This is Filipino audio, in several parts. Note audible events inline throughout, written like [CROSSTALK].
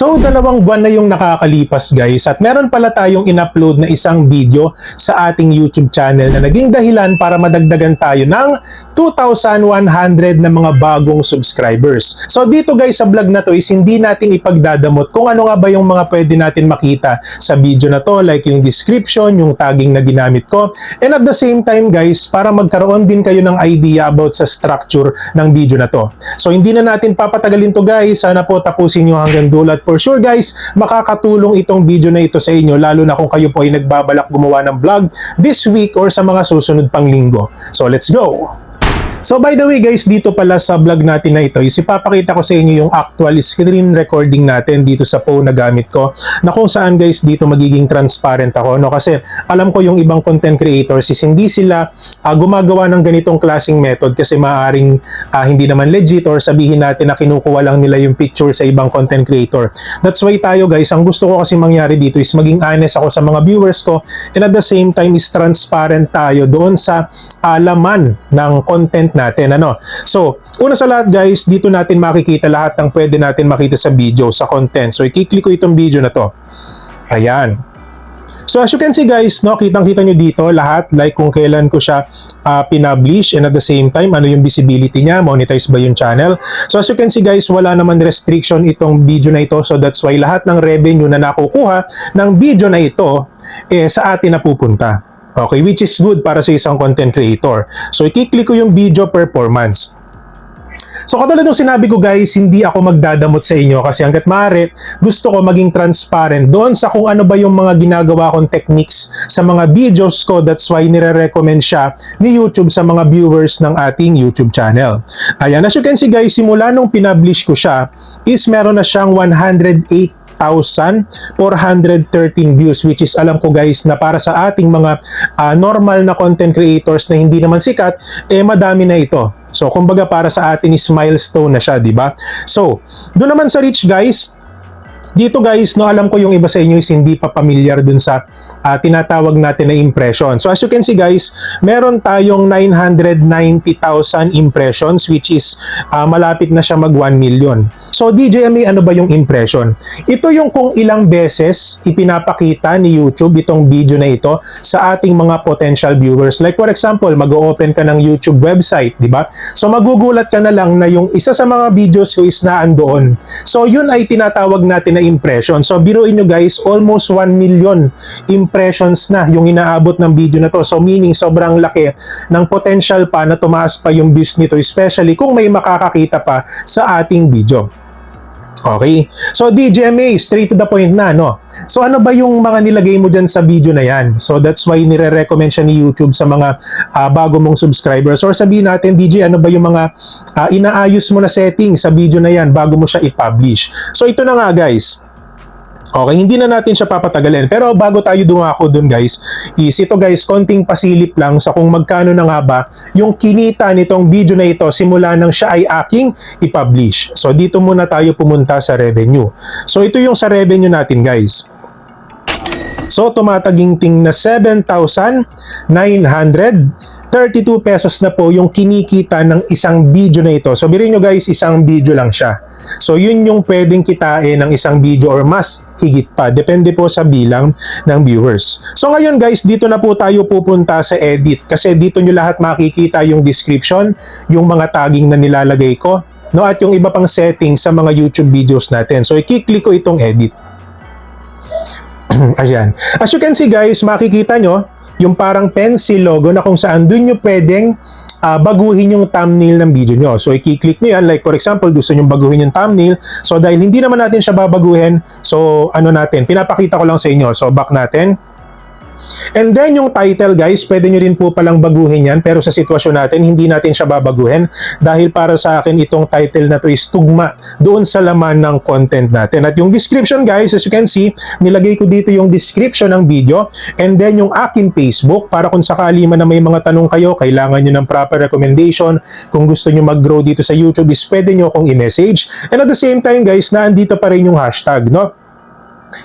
So, dalawang buwan na yung nakakalipas guys at meron pala tayong in-upload na isang video sa ating YouTube channel na naging dahilan para madagdagan tayo ng 2,100 na mga bagong subscribers. So, dito guys sa vlog na to is hindi natin ipagdadamot kung ano nga ba yung mga pwede natin makita sa video na to like yung description, yung tagging na ginamit ko and at the same time guys para magkaroon din kayo ng idea about sa structure ng video na to. So, hindi na natin papatagalin to guys. Sana po tapusin nyo hanggang dulo at for sure guys, makakatulong itong video na ito sa inyo lalo na kung kayo po ay nagbabalak gumawa ng vlog this week or sa mga susunod pang linggo. So let's go! So by the way guys, dito pala sa vlog natin na ito, is ipapakita ko sa inyo yung actual screen recording natin dito sa phone na gamit ko na kung saan guys dito magiging transparent ako no kasi alam ko yung ibang content creators is hindi sila ah, gumagawa ng ganitong klasing method kasi maaring ah, hindi naman legit or sabihin natin na kinukuha lang nila yung picture sa ibang content creator. That's why tayo guys, ang gusto ko kasi mangyari dito is maging honest ako sa mga viewers ko and at the same time is transparent tayo doon sa alaman ng content natin. Ano? So, una sa lahat guys, dito natin makikita lahat ng pwede natin makita sa video, sa content. So, i-click ko itong video na to. Ayan. So as you can see guys, no, kitang-kita nyo dito lahat like kung kailan ko siya uh, pinublish and at the same time ano yung visibility niya, monetize ba yung channel. So as you can see guys, wala naman restriction itong video na ito so that's why lahat ng revenue na nakukuha ng video na ito eh, sa atin na pupunta. Okay, which is good para sa isang content creator. So i-click ko yung video performance. So katulad ng sinabi ko guys, hindi ako magdadamot sa inyo kasi hanggat maaari, gusto ko maging transparent doon sa kung ano ba yung mga ginagawa kong techniques sa mga videos ko. That's why nire-recommend siya ni YouTube sa mga viewers ng ating YouTube channel. Ayan, as you can see guys, simula nung pinublish ko siya, is meron na siyang 108 1,413 views which is alam ko guys na para sa ating mga uh, normal na content creators na hindi naman sikat eh madami na ito. So kumbaga para sa atin is milestone na siya, di ba? So, doon naman sa reach guys, dito guys, no, alam ko yung iba sa inyo is hindi pa familiar dun sa uh, tinatawag natin na impression. So as you can see guys, meron tayong 990,000 impressions which is uh, malapit na siya mag 1 million. So DJMA, ano ba yung impression? Ito yung kung ilang beses ipinapakita ni YouTube itong video na ito sa ating mga potential viewers. Like for example, mag-open ka ng YouTube website, di ba? So magugulat ka na lang na yung isa sa mga videos ko is naan doon. So yun ay tinatawag natin na impression. So biruin nyo guys, almost 1 million impressions na yung inaabot ng video na to. So meaning sobrang laki ng potential pa na tumaas pa yung views nito especially kung may makakakita pa sa ating video. Okay? So, DJMA, straight to the point na, no? So, ano ba yung mga nilagay mo dyan sa video na yan? So, that's why nire-recommend siya ni YouTube sa mga uh, bago mong subscribers. Or sabihin natin, DJ, ano ba yung mga uh, inaayos mo na setting sa video na yan bago mo siya i-publish? So, ito na nga, guys. Okay, hindi na natin siya papatagalin. Pero bago tayo dumako dun guys, is ito guys, konting pasilip lang sa kung magkano na nga ba yung kinita nitong video na ito simula nang siya ay aking i-publish. So dito muna tayo pumunta sa revenue. So ito yung sa revenue natin guys. So tumataginting na 7,900 32 pesos na po yung kinikita ng isang video na ito. So, birin nyo guys, isang video lang siya. So, yun yung pwedeng kitain ng isang video or mas higit pa. Depende po sa bilang ng viewers. So, ngayon guys, dito na po tayo pupunta sa edit. Kasi dito nyo lahat makikita yung description, yung mga tagging na nilalagay ko, no? at yung iba pang settings sa mga YouTube videos natin. So, i-click ko itong edit. [CLEARS THROAT] Ayan. As you can see guys, makikita nyo, yung parang pencil logo na kung saan dun nyo pwedeng uh, baguhin yung thumbnail ng video nyo. So, i-click nyo yan. Like, for example, gusto nyo baguhin yung thumbnail. So, dahil hindi naman natin siya babaguhin, so, ano natin, pinapakita ko lang sa inyo. So, back natin. And then yung title guys, pwede nyo rin po palang baguhin yan pero sa sitwasyon natin, hindi natin siya babaguhin dahil para sa akin itong title na to is tugma doon sa laman ng content natin. At yung description guys, as you can see, nilagay ko dito yung description ng video and then yung aking Facebook para kung sakali man na may mga tanong kayo, kailangan nyo ng proper recommendation, kung gusto nyo mag-grow dito sa YouTube is pwede nyo akong i-message. And at the same time guys, naandito pa rin yung hashtag, no?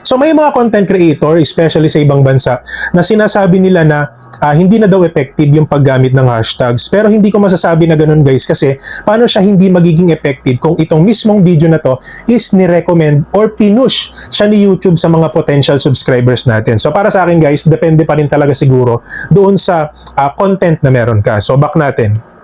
So may mga content creator, especially sa ibang bansa, na sinasabi nila na ah, hindi na daw effective yung paggamit ng hashtags. Pero hindi ko masasabi na ganun guys kasi paano siya hindi magiging effective kung itong mismong video na to is ni-recommend or pinush siya ni YouTube sa mga potential subscribers natin. So para sa akin guys, depende pa rin talaga siguro doon sa ah, content na meron ka. So back natin.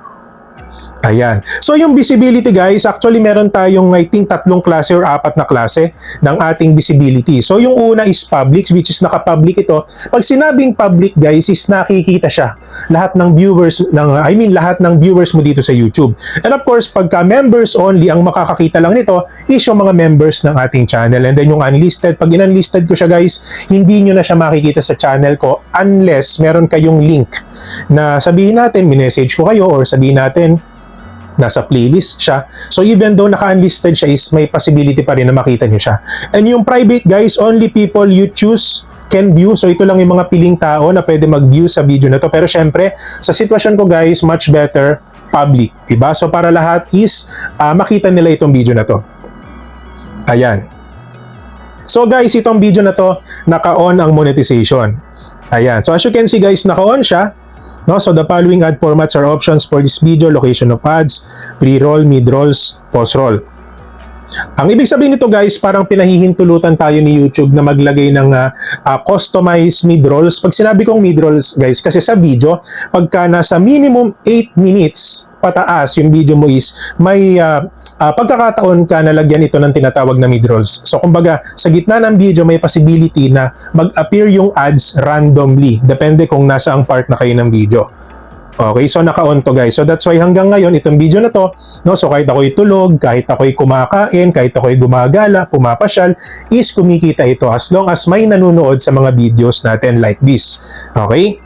Ayan. So yung visibility guys, actually meron tayong I think tatlong klase or apat na klase ng ating visibility. So yung una is public which is naka-public ito. Pag sinabing public guys is nakikita siya lahat ng viewers ng I mean lahat ng viewers mo dito sa YouTube. And of course, pagka members only ang makakakita lang nito is yung mga members ng ating channel. And then yung unlisted, pag in-unlisted ko siya guys, hindi nyo na siya makikita sa channel ko unless meron kayong link na sabihin natin, minessage ko kayo or sabihin natin nasa playlist siya. So even though naka-unlisted siya is may possibility pa rin na makita nyo siya. And yung private guys, only people you choose can view. So ito lang yung mga piling tao na pwede mag-view sa video na to. Pero syempre, sa sitwasyon ko guys, much better public. Diba? So para lahat is ah, makita nila itong video na to. Ayan. So guys, itong video na to, naka-on ang monetization. Ayan. So as you can see guys, naka-on siya. No, so the following ad formats are options for this video, location of ads, pre-roll, mid-rolls, post-roll. Ang ibig sabihin nito guys, parang pinahihintulutan tayo ni YouTube na maglagay ng uh, uh, customized mid-rolls. Pag sinabi kong mid-rolls guys, kasi sa video, pagka nasa minimum 8 minutes pataas yung video mo is may uh, uh, pagkakataon ka na lagyan ito ng tinatawag na mid-rolls. So kumbaga, sa gitna ng video may possibility na mag-appear yung ads randomly. Depende kung nasa ang part na kayo ng video. Okay, so naka-on to guys. So that's why hanggang ngayon itong video na to, no, so kahit ako'y tulog, kahit ako'y kumakain, kahit ako'y gumagala, pumapasyal, is kumikita ito as long as may nanonood sa mga videos natin like this. Okay?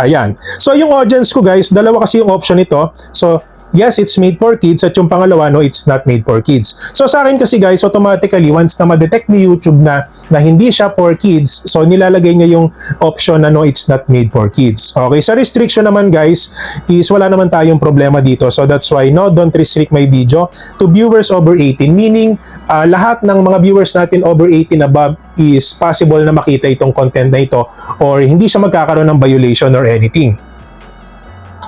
Ayan. So yung audience ko guys, dalawa kasi yung option nito. So yes, it's made for kids at yung pangalawa, no, it's not made for kids. So sa akin kasi guys, automatically, once na ma-detect ni YouTube na, na hindi siya for kids, so nilalagay niya yung option na no, it's not made for kids. Okay, sa restriction naman guys, is wala naman tayong problema dito. So that's why, no, don't restrict my video to viewers over 18. Meaning, uh, lahat ng mga viewers natin over 18 above is possible na makita itong content na ito or hindi siya magkakaroon ng violation or anything.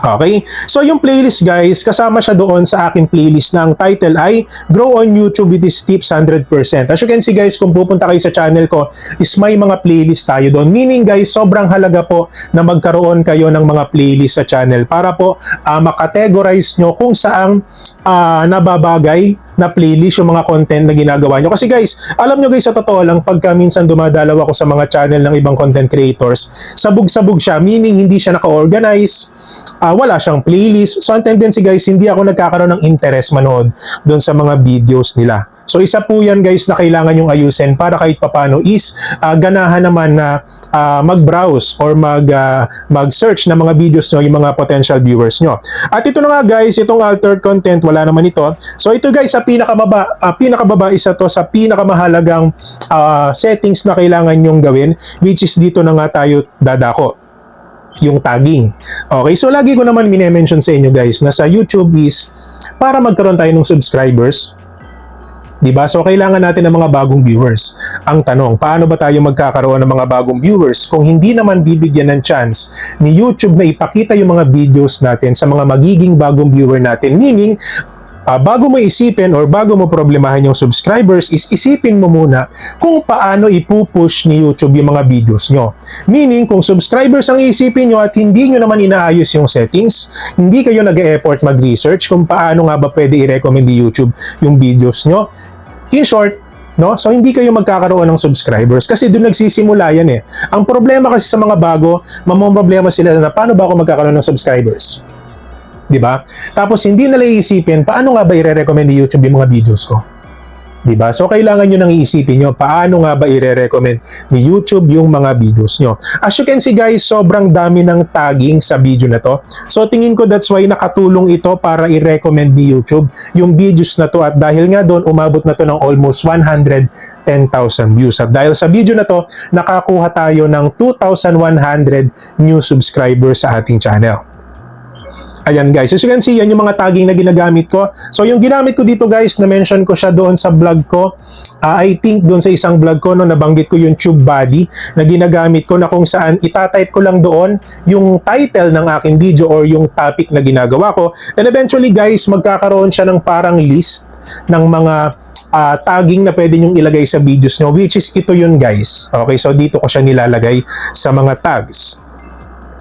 Okay? So yung playlist guys, kasama siya doon sa aking playlist ang title ay Grow on YouTube with these tips 100%. As you can see guys, kung pupunta kayo sa channel ko, is may mga playlist tayo doon. Meaning guys, sobrang halaga po na magkaroon kayo ng mga playlist sa channel para po uh, makategorize nyo kung saang uh, nababagay na playlist yung mga content na ginagawa nyo. Kasi guys, alam nyo guys, sa totoo lang, pagka minsan dumadalaw ako sa mga channel ng ibang content creators, sabog-sabog siya, meaning hindi siya naka-organize, uh, wala siyang playlist. So, ang tendency guys, hindi ako nagkakaroon ng interest manood doon sa mga videos nila. So isa po yan guys na kailangan yung ayusin para kahit papano is uh, ganahan naman na uh, mag-browse or mag, uh, mag-search ng mga videos nyo, yung mga potential viewers nyo. At ito na nga guys, itong altered content, wala naman ito. So ito guys, sa pinakababa, uh, pinakababa isa to sa pinakamahalagang uh, settings na kailangan nyong gawin which is dito na nga tayo dadako yung tagging. Okay, so lagi ko naman mine-mention sa inyo guys na sa YouTube is para magkaroon tayo ng subscribers, 'di ba? So kailangan natin ng mga bagong viewers. Ang tanong, paano ba tayo magkakaroon ng mga bagong viewers kung hindi naman bibigyan ng chance ni YouTube na ipakita yung mga videos natin sa mga magiging bagong viewer natin? Meaning, uh, bago mo isipin or bago mo problemahin yung subscribers is isipin mo muna kung paano ipupush ni YouTube yung mga videos nyo. Meaning, kung subscribers ang isipin nyo at hindi nyo naman inaayos yung settings, hindi kayo nag-e-effort mag-research kung paano nga ba pwede i-recommend ni YouTube yung videos nyo, In short, no? So hindi kayo magkakaroon ng subscribers kasi doon nagsisimula yan eh. Ang problema kasi sa mga bago, mamomroblema sila na paano ba ako magkakaroon ng subscribers? 'Di ba? Tapos hindi nila iisipin paano nga ba i-recommend ni YouTube yung mga videos ko? 'Di ba? So kailangan niyo nang iisipin niyo paano nga ba i-recommend ni YouTube yung mga videos niyo. As you can see guys, sobrang dami ng tagging sa video na to. So tingin ko that's why nakatulong ito para i-recommend ni YouTube yung videos na to at dahil nga doon umabot na to ng almost 110,000 views. At dahil sa video na to, nakakuha tayo ng 2,100 new subscribers sa ating channel. Ayan guys, as you can see, yan yung mga tagging na ginagamit ko. So yung ginamit ko dito guys, na-mention ko siya doon sa vlog ko. Ah, I think doon sa isang vlog ko, no, nabanggit ko yung tube body na ginagamit ko na kung saan itatype ko lang doon yung title ng aking video or yung topic na ginagawa ko. And eventually guys, magkakaroon siya ng parang list ng mga ah, tagging na pwede nyong ilagay sa videos nyo, which is ito yun guys. Okay, so dito ko siya nilalagay sa mga tags.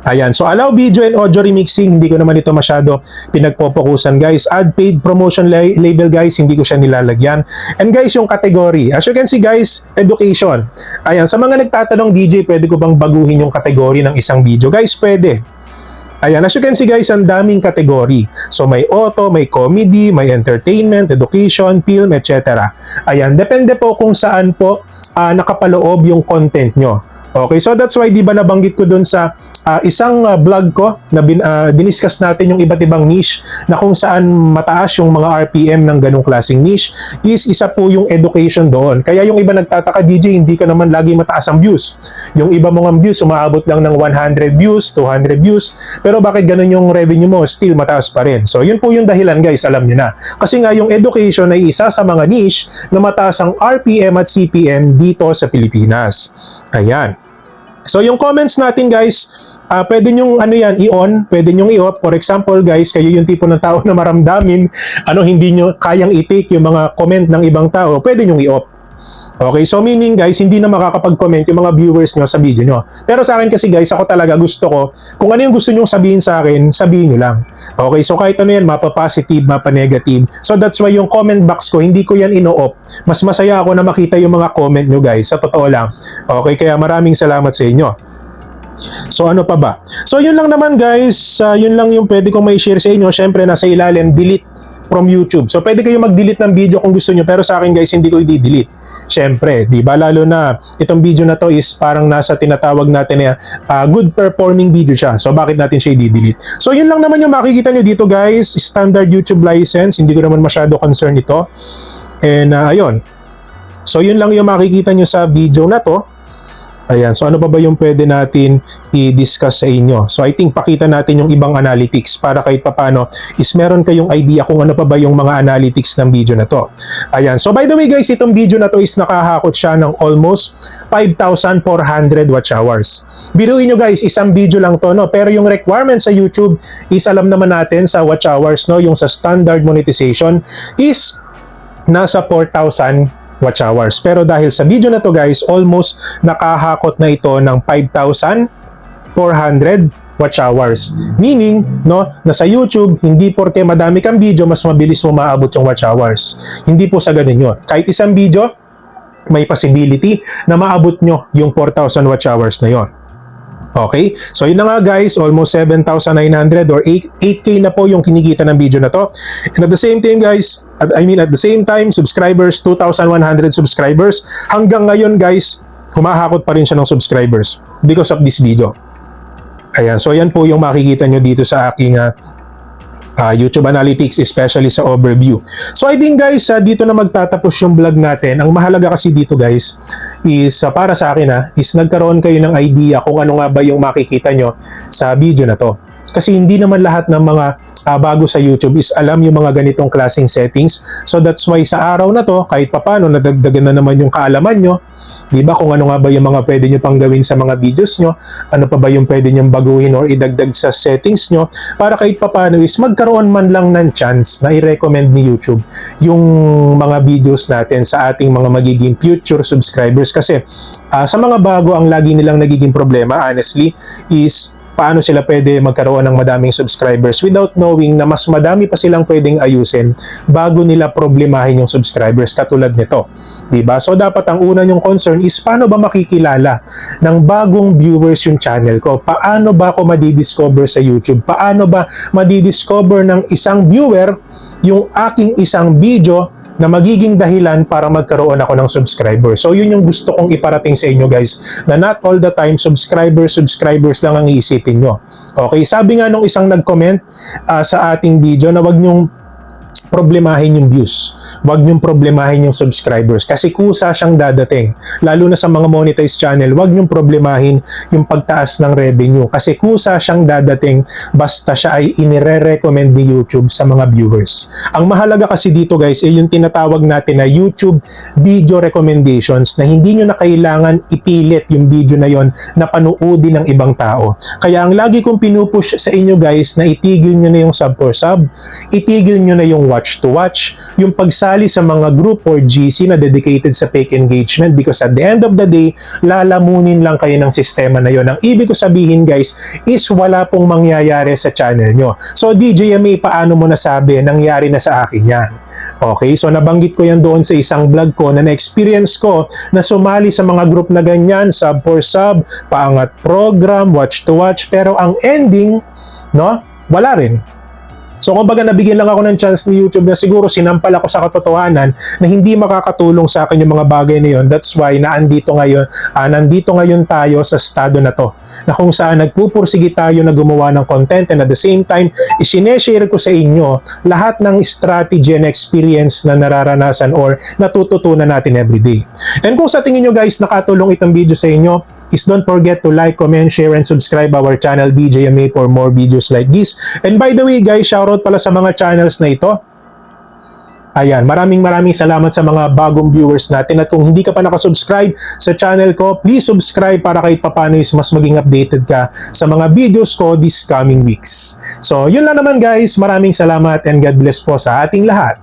Ayan. So, allow video and audio remixing. Hindi ko naman ito masyado pinagpopokusan, guys. Add paid promotion la- label, guys. Hindi ko siya nilalagyan. And guys, yung category. As you can see, guys, education. Ayan. Sa mga nagtatanong, DJ, pwede ko bang baguhin yung category ng isang video? Guys, pwede. Ayan, as you can see guys, ang daming category. So may auto, may comedy, may entertainment, education, film, etc. Ayan, depende po kung saan po ah, nakapaloob yung content nyo. Okay, so that's why di ba nabanggit ko dun sa ah, isang ah, vlog ko na bin, ah, diniscuss natin yung iba't ibang niche na kung saan mataas yung mga RPM ng ganong klaseng niche is isa po yung education doon. Kaya yung iba nagtataka, DJ, hindi ka naman lagi mataas ang views. Yung iba mong views, umaabot lang ng 100 views, 200 views, pero bakit ganun yung revenue mo? Still mataas pa rin. So yun po yung dahilan guys, alam nyo na. Kasi nga yung education ay isa sa mga niche na mataas ang RPM at CPM dito sa Pilipinas. Ayan. So yung comments natin guys, ah pwede nyong ano yan, i-on, pwede nyong i-off. For example guys, kayo yung tipo ng tao [LAUGHS] na maramdamin, ano hindi nyo kayang i-take yung mga comment ng ibang tao, pwede nyong i-off. Okay, so meaning guys, hindi na makakapag-comment yung mga viewers nyo sa video nyo. Pero sa akin kasi guys, ako talaga gusto ko, kung ano yung gusto nyo sabihin sa akin, sabihin nyo lang. Okay, so kahit ano yan, mapa-positive, mapa-negative. So that's why yung comment box ko, hindi ko yan ino-off. Mas masaya ako na makita yung mga comment nyo guys, sa totoo lang. Okay, kaya maraming salamat sa inyo. So ano pa ba? So yun lang naman guys, Ah, yun lang yung pwede kong may share sa inyo. Syempre nasa ilalim, delete from YouTube. So pwede kayo mag-delete ng video kung gusto nyo pero sa akin guys hindi ko i-delete. Syempre, 'di ba? Lalo na itong video na to is parang nasa tinatawag natin na ah, good performing video siya. So bakit natin siya i-delete? So yun lang naman yung makikita nyo dito guys, standard YouTube license. Hindi ko naman masyado concern ito. And ah, ayun. So yun lang yung makikita nyo sa video na to. Ayan, so ano pa ba yung pwede natin i-discuss sa inyo? So I think pakita natin yung ibang analytics para kahit papano is meron kayong idea kung ano pa ba yung mga analytics ng video na to. Ayan, so by the way guys, itong video na to is nakahakot siya ng almost 5,400 watch hours. Biruin nyo guys, isang video lang to, no? Pero yung requirement sa YouTube is alam naman natin sa watch hours, no? Yung sa standard monetization is nasa 4,000 watch hours. Pero dahil sa video na to guys, almost nakahakot na ito ng 5,400 watch hours. Meaning, no, na sa YouTube, hindi porke madami kang video, mas mabilis mo maabot yung watch hours. Hindi po sa ganun yun. Kahit isang video, may possibility na maabot nyo yung 4,000 watch hours na yon. Okay? So yun na nga guys, almost 7,900 or 8, 8K na po yung kinikita ng video na to. And at the same time guys, I mean at the same time, subscribers, 2,100 subscribers. Hanggang ngayon guys, humahakot pa rin siya ng subscribers because of this video. Ayan, so yan po yung makikita nyo dito sa aking ah, ah, YouTube Analytics, especially sa overview. So I think guys, ah, dito na magtatapos yung vlog natin. Ang mahalaga kasi dito guys, is ah, para sa akin ha, is nagkaroon kayo ng idea kung ano nga ba yung makikita nyo sa video na to. Kasi hindi naman lahat ng mga ah, bago sa YouTube is alam yung mga ganitong klaseng settings. So that's why sa araw na to, kahit papano, nadagdagan na naman yung kaalaman nyo. Di ba kung ano nga ba yung mga pwede nyo pang gawin sa mga videos nyo, ano pa ba yung pwede nyo baguhin or idagdag sa settings nyo, para kahit papano is magkaroon man lang ng chance na i-recommend ni YouTube yung mga videos natin sa ating mga magiging future subscribers. Kasi ah, sa mga bago, ang lagi nilang nagiging problema, honestly, is paano sila pwede magkaroon ng madaming subscribers without knowing na mas madami pa silang pwedeng ayusin bago nila problemahin yung subscribers katulad nito. ba? So dapat ang una yung concern is paano ba makikilala ng bagong viewers yung channel ko? Paano ba ako madidiscover sa YouTube? Paano ba madidiscover ng isang viewer yung aking isang video na magiging dahilan para magkaroon ako ng subscriber. So yun yung gusto kong iparating sa inyo guys, na not all the time subscribers, subscribers lang ang iisipin nyo. Okay, sabi nga nung isang nag-comment ah, sa ating video na wag nyong problemahin yung views. Huwag niyong problemahin yung subscribers kasi kusa siyang dadating. Lalo na sa mga monetized channel, huwag niyong problemahin yung pagtaas ng revenue kasi kusa siyang dadating basta siya ay inire-recommend ni YouTube sa mga viewers. Ang mahalaga kasi dito guys ay yung tinatawag natin na YouTube video recommendations na hindi nyo na kailangan ipilit yung video na yon na panuodin ng ibang tao. Kaya ang lagi kong pinupush sa inyo guys na itigil nyo na yung sub for sub, itigil nyo na yung watch to watch, yung pagsali sa mga group or GC na dedicated sa fake engagement because at the end of the day, lalamunin lang kayo ng sistema na yon. Ang ibig ko sabihin guys is wala pong mangyayari sa channel nyo. So DJ Yami, paano mo nasabi nangyari na sa akin yan? Okay, so nabanggit ko yan doon sa isang vlog ko na na-experience ko na sumali sa mga group na ganyan, sub for sub, paangat program, watch to watch, pero ang ending, no, wala rin. So kumbaga nabigyan lang ako ng chance ni YouTube na siguro sinampal ako sa katotohanan na hindi makakatulong sa akin yung mga bagay na yun. That's why naandito ngayon, ah, nandito ngayon tayo sa estado na to. Na kung saan nagpupursige tayo na gumawa ng content and at the same time, isineshare ko sa inyo lahat ng strategy and experience na nararanasan or natututunan natin everyday. And kung sa tingin nyo guys nakatulong itong video sa inyo, is don't forget to like, comment, share, and subscribe our channel DJ MA for more videos like this. And by the way guys, shoutout pala sa mga channels na ito. Ayan, maraming maraming salamat sa mga bagong viewers natin at kung hindi ka pa nakasubscribe sa channel ko, please subscribe para kahit papano is mas maging updated ka sa mga videos ko this coming weeks. So, yun lang naman guys. Maraming salamat and God bless po sa ating lahat.